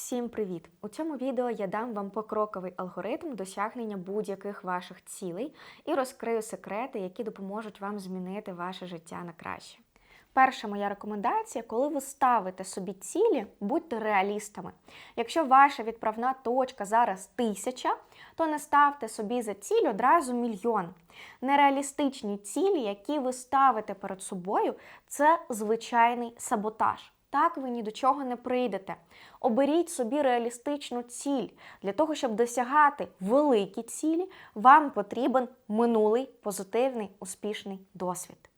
Всім привіт! У цьому відео я дам вам покроковий алгоритм досягнення будь-яких ваших цілей і розкрию секрети, які допоможуть вам змінити ваше життя на краще. Перша моя рекомендація, коли ви ставите собі цілі, будьте реалістами. Якщо ваша відправна точка зараз тисяча, то не ставте собі за ціль одразу мільйон. Нереалістичні цілі, які ви ставите перед собою, це звичайний саботаж. Так ви ні до чого не прийдете. Оберіть собі реалістичну ціль. Для того, щоб досягати великі цілі, вам потрібен минулий позитивний успішний досвід.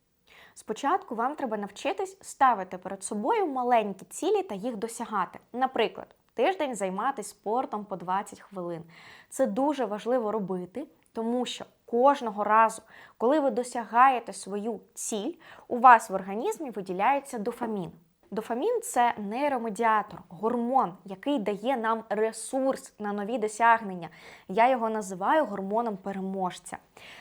Спочатку вам треба навчитись ставити перед собою маленькі цілі та їх досягати. Наприклад, тиждень займатися спортом по 20 хвилин. Це дуже важливо робити, тому що кожного разу, коли ви досягаєте свою ціль, у вас в організмі виділяється дофамін. Дофамін це нейромедіатор, гормон, який дає нам ресурс на нові досягнення. Я його називаю гормоном переможця.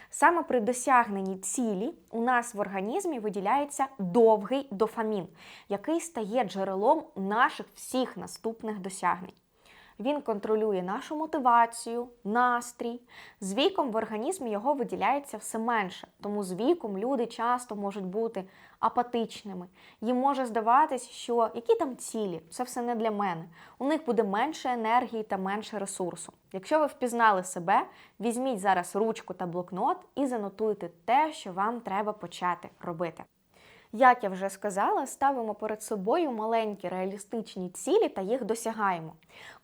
Саме при досягненні цілі у нас в організмі виділяється довгий дофамін, який стає джерелом наших всіх наступних досягнень. Він контролює нашу мотивацію, настрій. З віком в організмі його виділяється все менше, тому з віком люди часто можуть бути апатичними. Їм може здаватись, що які там цілі, це все не для мене. У них буде менше енергії та менше ресурсу. Якщо ви впізнали себе, візьміть зараз ручку та блокнот і занотуйте те, що вам треба почати робити. Як я вже сказала, ставимо перед собою маленькі реалістичні цілі та їх досягаємо.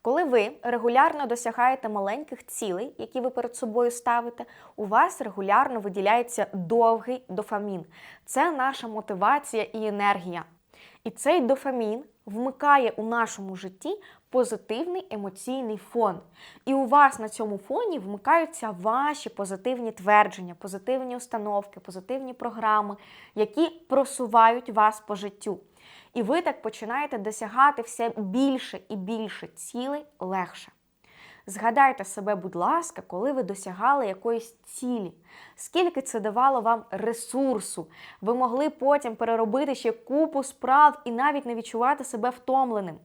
Коли ви регулярно досягаєте маленьких цілей, які ви перед собою ставите, у вас регулярно виділяється довгий дофамін. Це наша мотивація і енергія. І цей дофамін вмикає у нашому житті позитивний емоційний фон. І у вас на цьому фоні вмикаються ваші позитивні твердження, позитивні установки, позитивні програми, які просувають вас по життю. І ви так починаєте досягати все більше і більше цілей легше. Згадайте себе, будь ласка, коли ви досягали якоїсь цілі, скільки це давало вам ресурсу. Ви могли потім переробити ще купу справ і навіть не відчувати себе втомленим.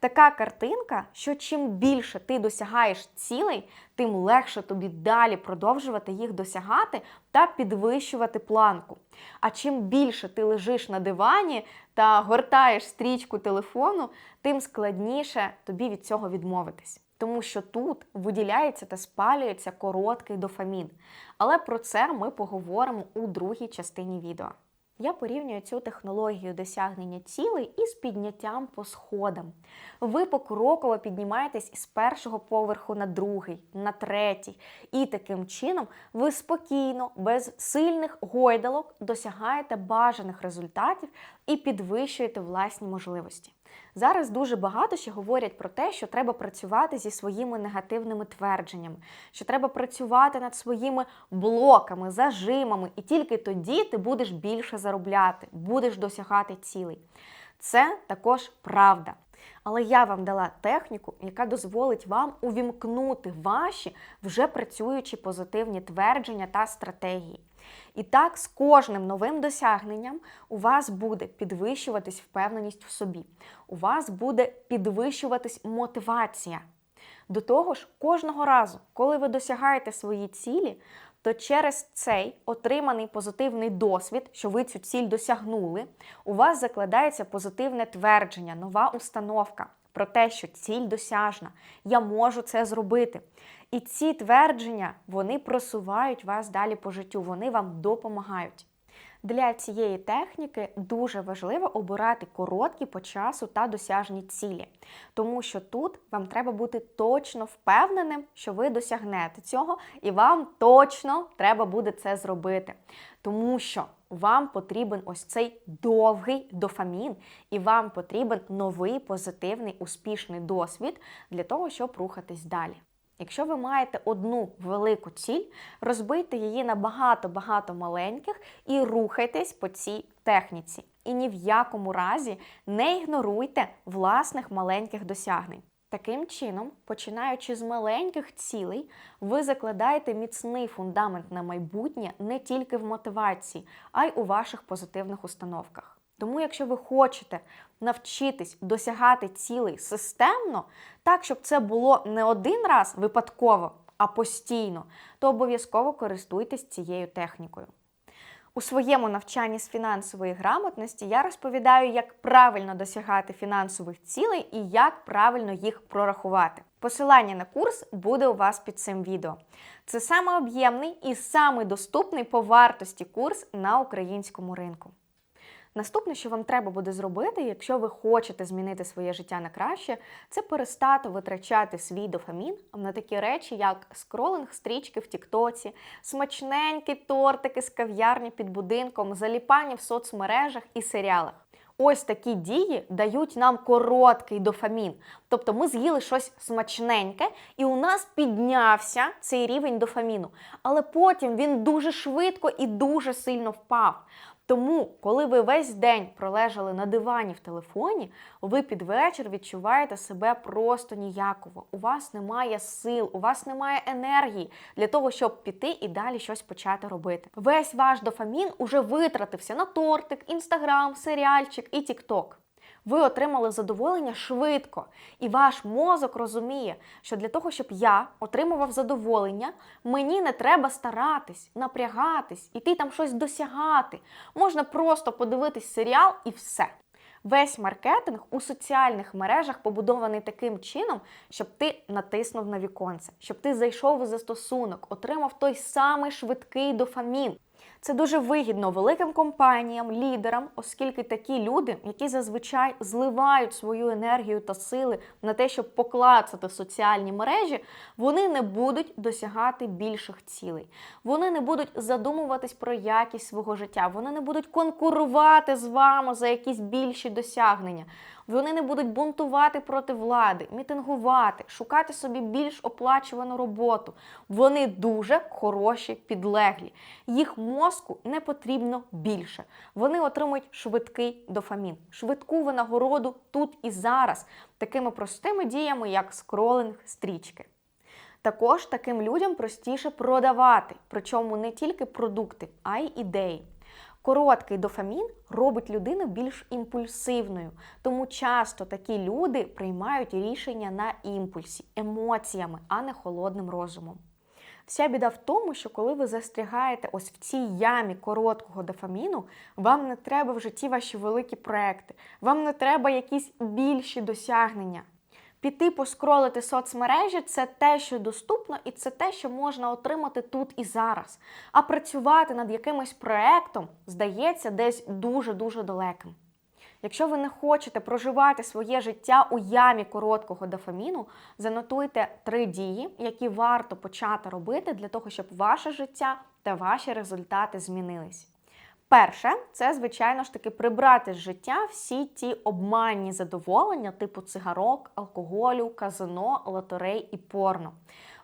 Така картинка, що чим більше ти досягаєш цілей, тим легше тобі далі продовжувати їх досягати та підвищувати планку. А чим більше ти лежиш на дивані та гортаєш стрічку телефону, тим складніше тобі від цього відмовитись. Тому що тут виділяється та спалюється короткий дофамін. Але про це ми поговоримо у другій частині відео. Я порівнюю цю технологію досягнення цілей із підняттям по сходам. Ви покроково піднімаєтесь із першого поверху на другий, на третій. І таким чином ви спокійно, без сильних гойдалок досягаєте бажаних результатів і підвищуєте власні можливості. Зараз дуже багато ще говорять про те, що треба працювати зі своїми негативними твердженнями, що треба працювати над своїми блоками, зажимами, і тільки тоді ти будеш більше заробляти, будеш досягати цілей. Це також правда. Але я вам дала техніку, яка дозволить вам увімкнути ваші вже працюючі позитивні твердження та стратегії. І так, з кожним новим досягненням у вас буде підвищуватись впевненість в собі, у вас буде підвищуватись мотивація. До того ж, кожного разу, коли ви досягаєте свої цілі, то через цей отриманий позитивний досвід, що ви цю ціль досягнули, у вас закладається позитивне твердження, нова установка про те, що ціль досяжна, я можу це зробити. І ці твердження вони просувають вас далі по життю, вони вам допомагають. Для цієї техніки дуже важливо обирати короткі по часу та досяжні цілі, тому що тут вам треба бути точно впевненим, що ви досягнете цього, і вам точно треба буде це зробити. Тому що вам потрібен ось цей довгий дофамін, і вам потрібен новий позитивний успішний досвід для того, щоб рухатись далі. Якщо ви маєте одну велику ціль, розбийте її на багато-багато маленьких і рухайтесь по цій техніці. І ні в якому разі не ігноруйте власних маленьких досягнень. Таким чином, починаючи з маленьких цілей, ви закладаєте міцний фундамент на майбутнє не тільки в мотивації, а й у ваших позитивних установках. Тому, якщо ви хочете навчитись досягати цілей системно, так, щоб це було не один раз випадково, а постійно, то обов'язково користуйтесь цією технікою. У своєму навчанні з фінансової грамотності я розповідаю, як правильно досягати фінансових цілей і як правильно їх прорахувати. Посилання на курс буде у вас під цим відео. Це саме об'ємний і самий доступний по вартості курс на українському ринку. Наступне, що вам треба буде зробити, якщо ви хочете змінити своє життя на краще, це перестати витрачати свій дофамін на такі речі, як скролинг стрічки в Тіктоці, смачненькі тортики з кав'ярні під будинком, заліпання в соцмережах і серіалах. Ось такі дії дають нам короткий дофамін. Тобто ми з'їли щось смачненьке, і у нас піднявся цей рівень дофаміну. Але потім він дуже швидко і дуже сильно впав. Тому, коли ви весь день пролежали на дивані в телефоні, ви під вечір відчуваєте себе просто ніяково. У вас немає сил, у вас немає енергії для того, щоб піти і далі щось почати робити. Весь ваш дофамін уже витратився на тортик, інстаграм, серіальчик і тікток. Ви отримали задоволення швидко, і ваш мозок розуміє, що для того, щоб я отримував задоволення, мені не треба старатись, напрягатись, іти там щось досягати. Можна просто подивитись серіал і все. Весь маркетинг у соціальних мережах побудований таким чином, щоб ти натиснув на віконце, щоб ти зайшов у застосунок, отримав той самий швидкий дофамін. Це дуже вигідно великим компаніям, лідерам, оскільки такі люди, які зазвичай зливають свою енергію та сили на те, щоб поклацати соціальні мережі, вони не будуть досягати більших цілей. Вони не будуть задумуватись про якість свого життя, вони не будуть конкурувати з вами за якісь більші досягнення. Вони не будуть бунтувати проти влади, мітингувати, шукати собі більш оплачувану роботу. Вони дуже хороші підлеглі. Їх мозку не потрібно більше. Вони отримують швидкий дофамін, швидку винагороду тут і зараз, такими простими діями, як скролинг стрічки. Також таким людям простіше продавати, причому не тільки продукти, а й ідеї. Короткий дофамін робить людину більш імпульсивною, тому часто такі люди приймають рішення на імпульсі, емоціями, а не холодним розумом. Вся біда в тому, що коли ви застрягаєте ось в цій ямі короткого дофаміну, вам не треба в житті ваші великі проекти, вам не треба якісь більші досягнення. Піти поскролити соцмережі це те, що доступно, і це те, що можна отримати тут і зараз. А працювати над якимось проектом здається десь дуже-дуже далеким. Якщо ви не хочете проживати своє життя у ямі короткого дофаміну, занотуйте три дії, які варто почати робити для того, щоб ваше життя та ваші результати змінились. Перше, це, звичайно ж таки, прибрати з життя всі ті обманні задоволення, типу цигарок, алкоголю, казино, лотерей і порно.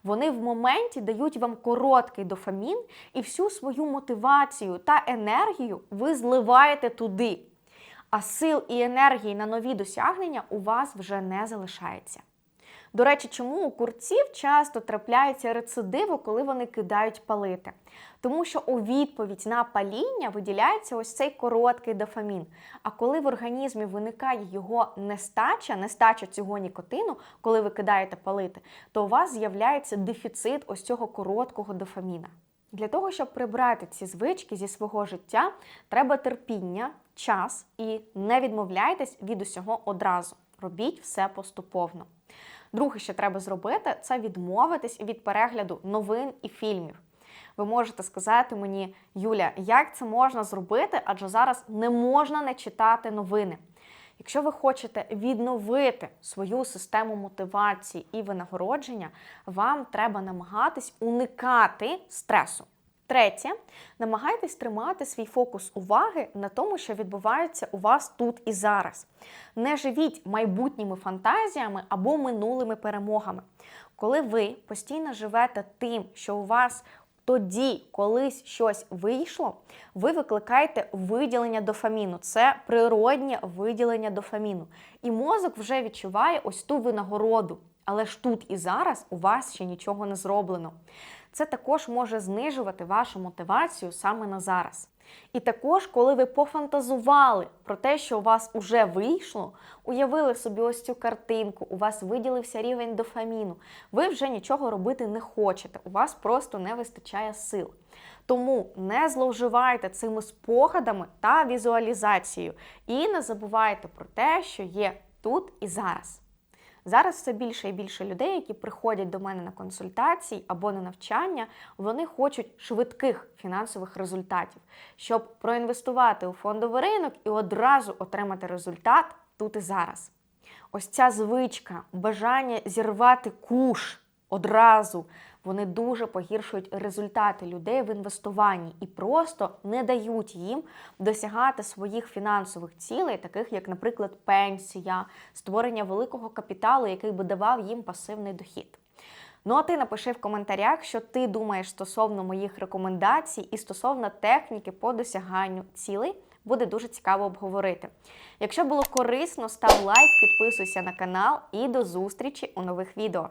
Вони в моменті дають вам короткий дофамін і всю свою мотивацію та енергію ви зливаєте туди. А сил і енергії на нові досягнення у вас вже не залишається. До речі, чому у курців часто трапляються рецидиви, коли вони кидають палити? Тому що у відповідь на паління виділяється ось цей короткий дофамін. А коли в організмі виникає його нестача, нестача цього нікотину, коли ви кидаєте палити, то у вас з'являється дефіцит ось цього короткого дофаміна. Для того, щоб прибрати ці звички зі свого життя, треба терпіння, час і не відмовляйтесь від усього одразу. Робіть все поступовно. Друге, що треба зробити, це відмовитись від перегляду новин і фільмів. Ви можете сказати мені, Юля, як це можна зробити, адже зараз не можна не читати новини. Якщо ви хочете відновити свою систему мотивації і винагородження, вам треба намагатись уникати стресу. Третє, намагайтесь тримати свій фокус уваги на тому, що відбувається у вас тут і зараз. Не живіть майбутніми фантазіями або минулими перемогами. Коли ви постійно живете тим, що у вас тоді колись щось вийшло, ви викликаєте виділення дофаміну. Це природнє виділення дофаміну. І мозок вже відчуває ось ту винагороду. Але ж тут і зараз у вас ще нічого не зроблено. Це також може знижувати вашу мотивацію саме на зараз. І також, коли ви пофантазували про те, що у вас уже вийшло, уявили собі ось цю картинку, у вас виділився рівень дофаміну, ви вже нічого робити не хочете, у вас просто не вистачає сил. Тому не зловживайте цими спогадами та візуалізацією. І не забувайте про те, що є тут і зараз. Зараз все більше і більше людей, які приходять до мене на консультації або на навчання, вони хочуть швидких фінансових результатів, щоб проінвестувати у фондовий ринок і одразу отримати результат тут і зараз. Ось ця звичка, бажання зірвати куш одразу, вони дуже погіршують результати людей в інвестуванні і просто не дають їм досягати своїх фінансових цілей, таких як, наприклад, пенсія, створення великого капіталу, який би давав їм пасивний дохід. Ну а ти напиши в коментарях, що ти думаєш стосовно моїх рекомендацій і стосовно техніки по досяганню цілей. Буде дуже цікаво обговорити. Якщо було корисно, став лайк, підписуйся на канал і до зустрічі у нових відео.